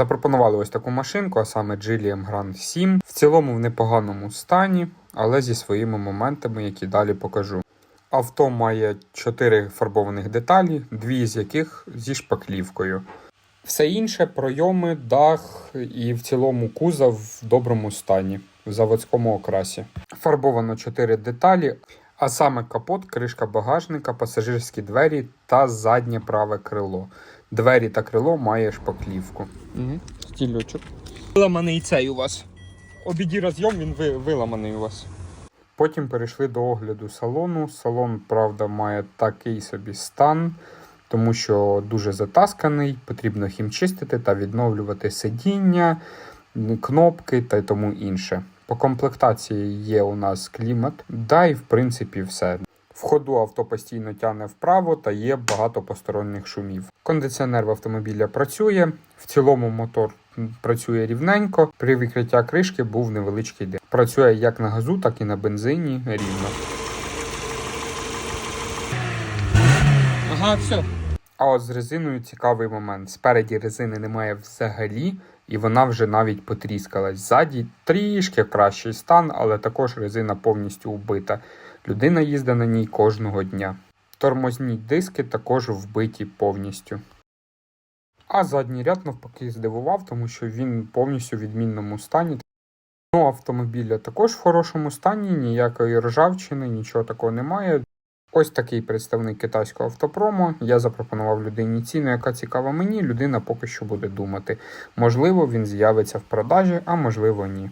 Запропонували ось таку машинку, а саме Gilliam Grand 7. В цілому в непоганому стані, але зі своїми моментами, які далі покажу. Авто має 4 фарбованих деталі, дві з яких зі шпаклівкою. Все інше пройоми, дах і в цілому кузов в доброму стані, в заводському окрасі. Фарбовано 4 деталі, а саме капот, кришка багажника, пасажирські двері та заднє праве крило. Двері та крило має шпаклівку. Угу. Стільочок. Виламаний цей у вас. Обіді розйом, він ви- виламаний у вас. Потім перейшли до огляду салону. Салон, правда, має такий собі стан, тому що дуже затасканий, потрібно хімчистити та відновлювати сидіння, кнопки та й тому інше. По комплектації є у нас клімат, да і в принципі все. В ходу авто постійно тягне вправо та є багато посторонніх шумів. Кондиціонер в автомобіля працює, в цілому мотор працює рівненько. При відкриття кришки був невеличкий дим. Працює як на газу, так і на бензині рівно. Ага, все. А от з резиною цікавий момент. Спереді резини немає взагалі, і вона вже навіть потріскалась. Ззаді трішки кращий стан, але також резина повністю вбита. Людина їздить на ній кожного дня. Тормозні диски також вбиті повністю. А задній ряд навпаки здивував, тому що він повністю в відмінному стані. Ну, автомобіля також в хорошому стані, ніякої ржавчини, нічого такого немає. Ось такий представник китайського автопрому. Я запропонував людині ціну, яка цікава мені. Людина поки що буде думати. Можливо, він з'явиться в продажі, а можливо, ні.